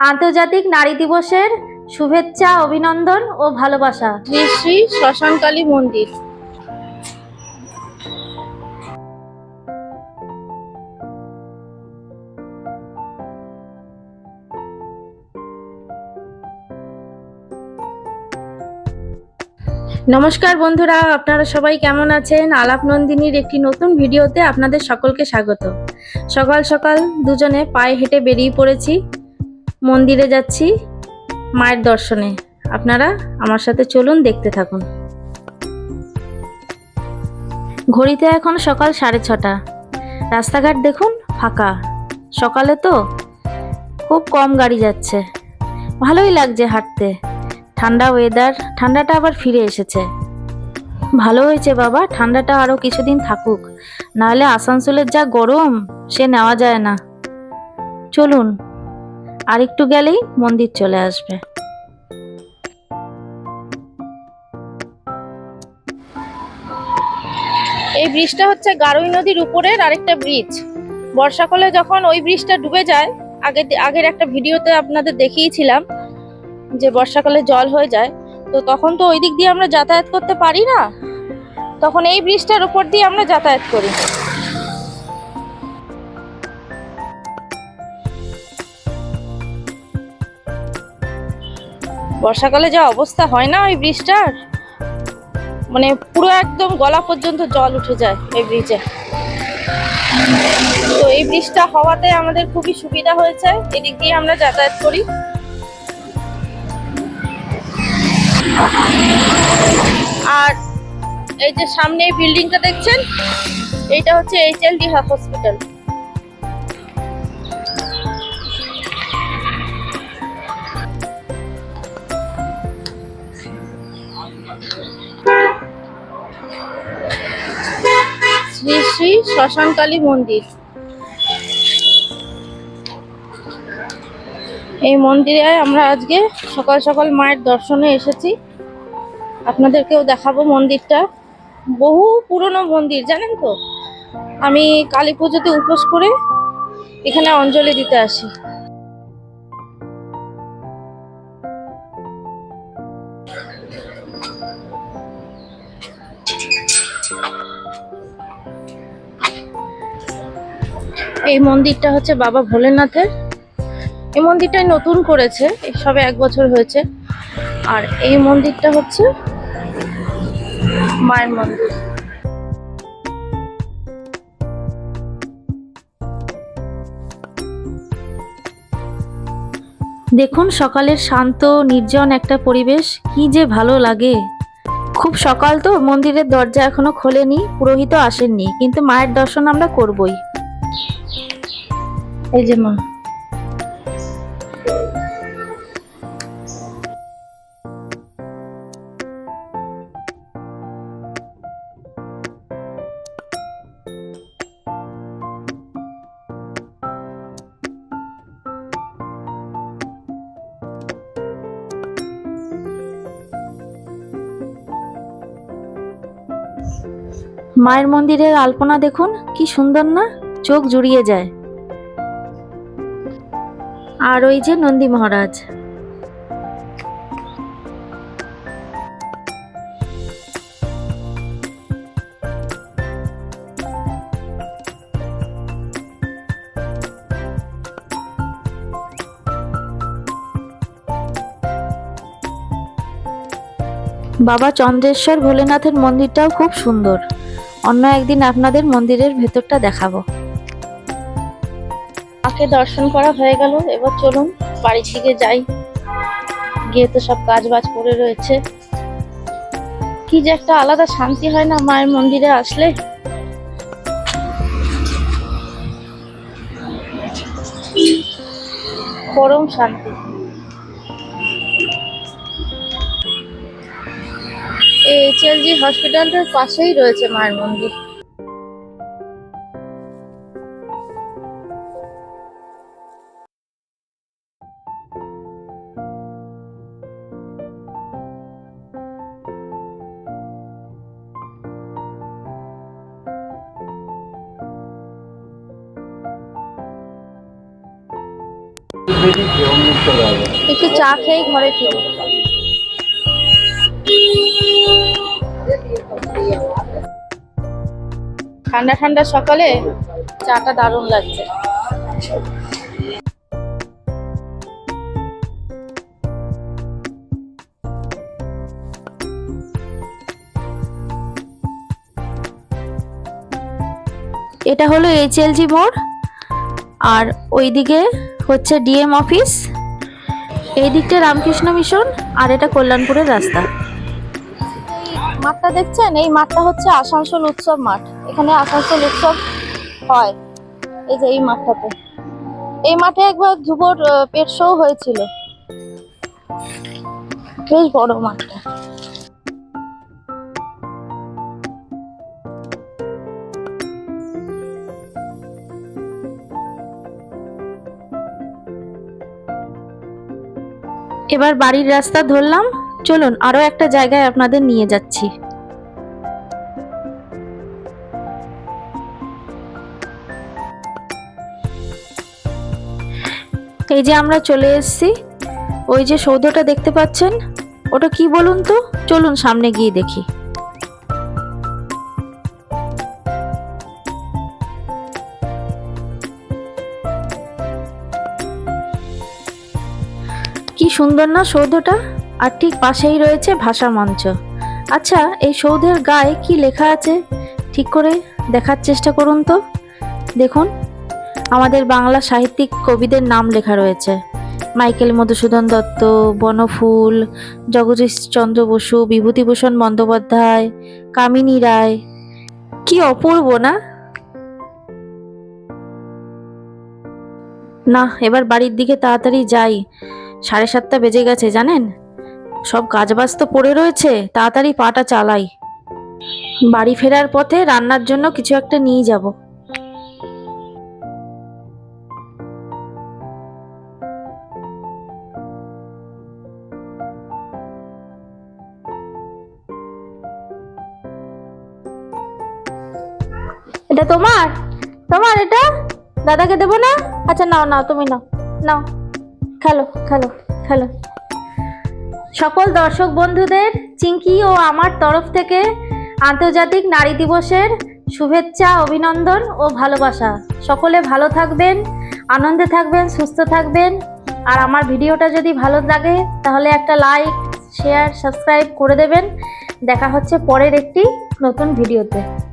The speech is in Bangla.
আন্তর্জাতিক নারী দিবসের শুভেচ্ছা, অভিনন্দন ও ভালোবাসা। শ্রী শ্রী শ্মশানকালী মন্দির। নমস্কার বন্ধুরা, আপনারা সবাই কেমন আছেন? আলাপ নন্দিনীর একটি নতুন ভিডিওতে আপনাদের সকলকে স্বাগত। সকাল সকাল দুজনে পায়ে হেঁটে বেরিয়ে পড়েছি। মন্দিরে যাচ্ছি, মায়ের দর্শনে। আপনারা আমার সাথে চলুন, দেখতে থাকুন। ঘড়িতে এখন সকাল সাড়ে ছটা। রাস্তাঘাট দেখুন, ফাঁকা। সকালে তো খুব কম গাড়ি যাচ্ছে। ভালোই লাগছে হাঁটতে। ঠান্ডা ওয়েদার ঠান্ডাটা আবার ফিরে এসেছে। ভালো হয়েছে বাবা, ঠান্ডাটা আরও কিছুদিন থাকুক। নাহলে আসানসোলের যা গরম, সে নেওয়া যায় না। চলুন। আর একটু গেলেই মন্দির চলে আসবে। এই ব্রিজটা হচ্ছে গারোই নদীর উপরের আরেকটা ব্রিজ। বর্ষাকালে যখন ওই ব্রিজটা ডুবে যায়, আগে আগের একটা ভিডিওতে আপনাদের দেখিয়েছিলাম যে বর্ষাকালে জল হয়ে যায়, তো তখন তো ওই দিক দিয়ে আমরা যাতায়াত করতে পারি না। তখন এই ব্রিজটার উপর দিয়ে আমরা যাতায়াত করি। বর্ষাকালে যা অবস্থা হয় না ওই ব্রিজটার? মানে পুরো একদম গলা পর্যন্ত জল উঠে যায় এই ব্রিজে। তো এই ব্রিজটা হওয়াতে আমাদের খুবই সুবিধা হয়েছে। এদিক দিয়ে আমরা যাতায়াত করি। আর এই যে সামনে এই বিল্ডিংটা দেখছেন, এইটা হচ্ছে H L HLD hospital Shmashankali মন্দির। এই মন্দিরে আমরা আজকে সকাল সকাল মায়ের দর্শনে এসেছি। আপনাদেরকেও দেখাবো মন্দিরটা। বহু পুরনো মন্দির, জানেন তো? আমি কালী পুজোতে উপোস করে এখানে অঞ্জলি দিতে আসি। এই মন্দিরটা হচ্ছে বাবা ভোলেনাথের। এই মন্দিরটাই নতুন করেছে সবে এক বছর হয়েছে। আর এই মন্দিরটা হচ্ছে মায়ের মন্দির। দেখুন সকালের শান্ত, নির্জন একটা পরিবেশ, কি যে ভালো লাগে। খুব সকাল তো, মন্দিরের দরজা এখনও খোলেনি পুরোহিত আসেননি, কিন্তু মায়ের দর্শন আমরা করবই। এই যে মা। মায়ের মন্দিরের আলপনা দেখুন কি সুন্দর না? চোখ জুড়িয়ে যায়। আর ওই যে নন্দী মহারাজ। বাবা চন্দ্রেশ্বর ভোলেনাথের মন্দিরটাও খুব সুন্দর। অন্য একদিন আপনাদের মন্দিরের ভেতরটা দেখাবো। মাকে দর্শন করা হয়ে গেল। এবার চলুন বাড়ি থেকে যাই। গিয়ে তো সব কাজ বাজ করে রয়েছে। কি যে একটা আলাদা শান্তি হয় না মায়ের মন্দিরে আসলে। পরম শান্তি। এই এইচএলজি হসপিটালটার পাশেই রয়েছে মায়ের মন্দির। একটু চা খেয়ে ঘরে ফিরে। ঠান্ডা ঠান্ডা সকালে চাটা দারুণ লাগছে। এটা হলো এইচএলজি মোড়, আর ওইদিকে হচ্ছে ডিএম অফিস এই দিকটা রামকৃষ্ণ মিশন আর এটা কল্যাণপুরের রাস্তা। মাঠটা দেখছেন? এই মাঠটা হচ্ছে আসানসোল উৎসব মাঠ। এখানে আসানসোল উৎসব হয় এই যে এই মাঠটাতে। এই মাঠে একবার ধ্রুবর আহ, পেট হয়েছিল। বেশ বড় মাঠটা। এবার বাড়ির রাস্তা ধরলাম। চলুন আরও একটা জায়গায় আপনাদের নিয়ে যাচ্ছি। এই যে আমরা চলে এসছি। ওই যে সৌধটা দেখতে পাচ্ছেন? ওটা কি বলুন তো? চলুন সামনে গিয়ে দেখি। কি সুন্দর না সৌধটা? আর ঠিক পাশেই রয়েছে ভাষা মঞ্চ। আচ্ছা এই সৌধের গায়ে কি লেখা আছে? ঠিক করে দেখার চেষ্টা করুন তো। দেখুন, আমাদের বাংলা সাহিত্যিক কবিদের নাম লেখা রয়েছে। মাইকেল মধুসূদন দত্ত, বনফুল, জগদীশ চন্দ্র বসু, বিভূতিভূষণ বন্দ্যোপাধ্যায়, কামিনী রায়। কি অপূর্ব না? না, এবার বাড়ির দিকে তাড়াতাড়ি যাই। সাড়ে সাতটা বেজে গেছে, জানেন? সব কাজবাজ তো পড়ে রয়েছে, তাড়াতাড়ি পাটা চালাই। বাড়ি ফেরার পথে রান্নার জন্য কিছু একটা নিয়ে যাব। এটা তোমার? তোমার এটা? দাদাকে দেবো না? আচ্ছা নাও নাও, তুমি নাও। নাও। খেলো খেলো খেলো। সকল দর্শক বন্ধুদের, চিঙ্কি ও আমার তরফ থেকে আন্তর্জাতিক নারী দিবসের শুভেচ্ছা, অভিনন্দন ও ভালোবাসা। সকলে ভালো থাকবেন, আনন্দে থাকবেন, সুস্থ থাকবেন। আর আমার ভিডিওটা যদি ভালো লাগে, তাহলে একটা লাইক, শেয়ার, সাবস্ক্রাইব করে দেবেন। দেখা হচ্ছে পরের একটি নতুন ভিডিওতে।